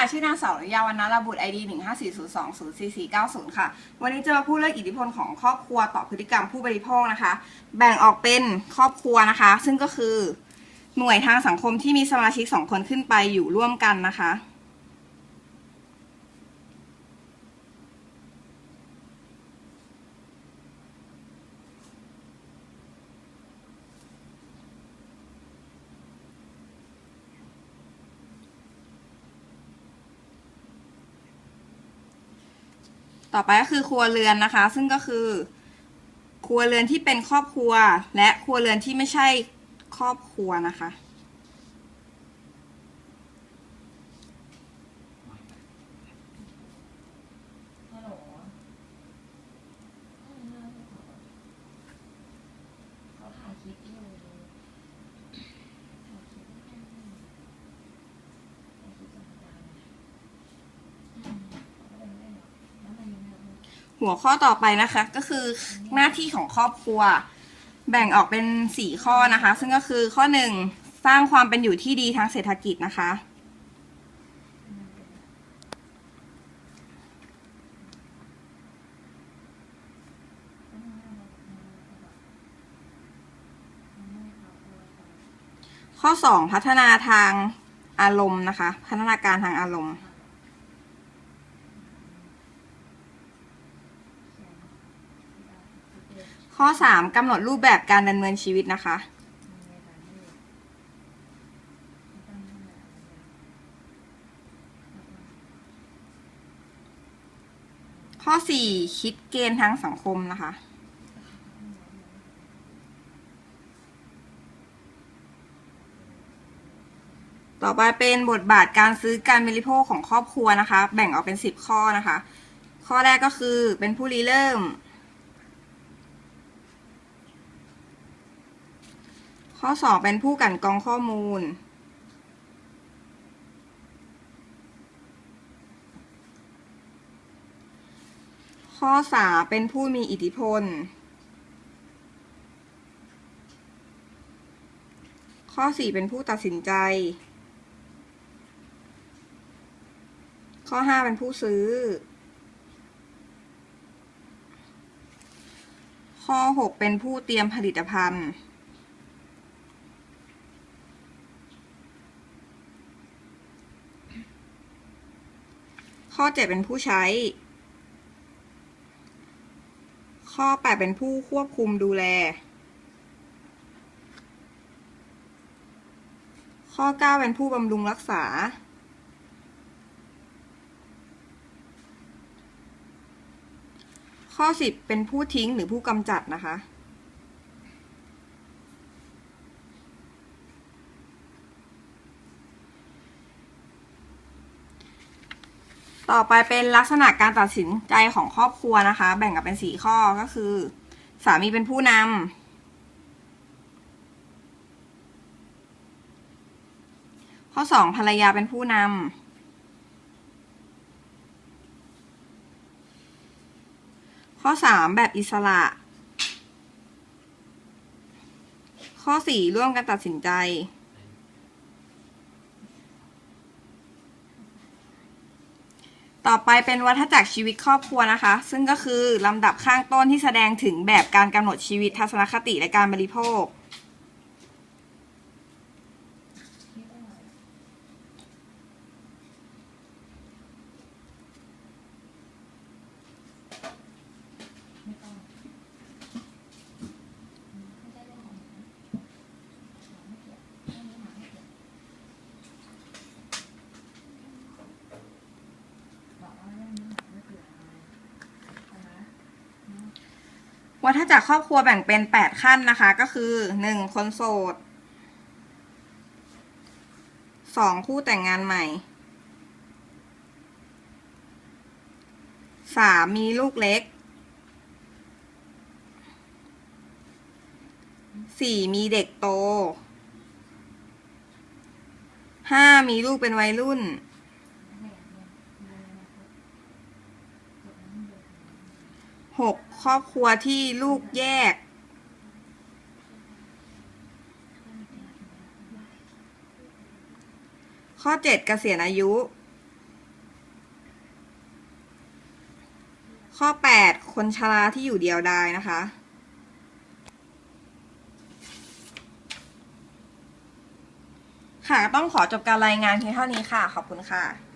ค่ะ ชื่อนางสาวรยาวรรณระบุตร ID 1 5 4 0 2 0 4 4 9 0 ค่ะ วันนี้จะมาพูดเรื่องอิทธิพลของครอบครัวต่อพฤติกรรมผู้บริโภคนะคะ แบ่งออกเป็นครอบครัวนะคะ ซึ่งก็คือหน่วยทางสังคมที่มีสมาชิกสองคนขึ้นไปอยู่ร่วมกันนะคะ ต่อไปก็คือครัวเรือนนะคะ ซึ่งก็คือ ครัวเรือนที่เป็นครอบครัว และครัวเรือนที่ไม่ใช่ครอบครัวนะคะ ฮัลโหลเขาถ่ายคลิปอยู่ถ่ายคลิปให้ถ่ายคลิปส่งมาอืมเขาก็เลยไม่ได้หรอกแล้วมันยังไง หัวข้อต่อไปนะคะ ก็คือหน้าที่ของครอบครัว แบ่งออกเป็นสี่ข้อนะคะ ซึ่งก็คือข้อหนึ่งสร้างความเป็นอยู่ที่ดีทางเศรษฐกิจนะคะ ข้อ2พัฒนาทางอารมณ์นะคะ พัฒนาการทางอารมณ์ ข้อ 3กำหนดรูปแบบการดำเนินชีวิตนะคะ ข้อ 4 คิดเกณฑ์ทางสังคมนะคะ ต่อไปเป็นบทบาทการซื้อการบริโภคของครอบครัวนะคะ แบ่งออกเป็น 10 ข้อนะคะ ข้อแรกก็คือเป็นผู้ริเริ่ม ข้อ2เป็นผู้กันกองข้อมูล ข้อ3เป็นผู้มีอิทธิพล ข้อ4เป็นผู้ตัดสินใจ ข้อ5เป็นผู้ซื้อ ข้อ6เป็นผู้เตรียมผลิตภัณฑ์ ข้อ7เป็นผู้ใช้ ข้อ8เป็นผู้ควบคุมดูแล ข้อ9เป็นผู้บำรุงรักษา ข้อ10เป็นผู้ทิ้งหรือผู้กำจัดนะคะ ต่อไปเป็นลักษณะการตัดสินใจของครอบครัวนะคะ แบ่งออกเป็นสี่ข้อก็คือ สามีเป็นผู้นำข้อสองภรรยาเป็นผู้นำข้อสามแบบอิสระ ข้อสี่ร่วมกันตัดสินใจ ต่อไปเป็นวัฏจักรชีวิตครอบครัวนะคะ ซึ่งก็คือลำดับข้างต้นที่แสดงถึงแบบการกำหนดชีวิตทัศนคติและการบริโภค ไม่ต้องไม่ใช่เรื่องของฉันไม่เกี่ยวเรื่องนี้หาไม่เกี่ยวบอกว่าเรื่องนี้หาไม่เกี่ยวอะไรเอานะ วัฏจักรครอบครัวแบ่งเป็น8ขั้นนะคะ ก็คือ 1. คนโสด 2. คู่แต่งงานใหม่ 3. มีลูกเล็ก 4. มีเด็กโต 5. มีลูกเป็นวัยรุ่น หกครอบครัวที่ลูกแยก ข้อเจ็ดเกษียณอายุ ข้อแปดคนชราที่อยู่เดียวดายนะคะค่ะต้องขอจบการรายงานเพียงเท่านี้ค่ะ ขอบคุณค่ะ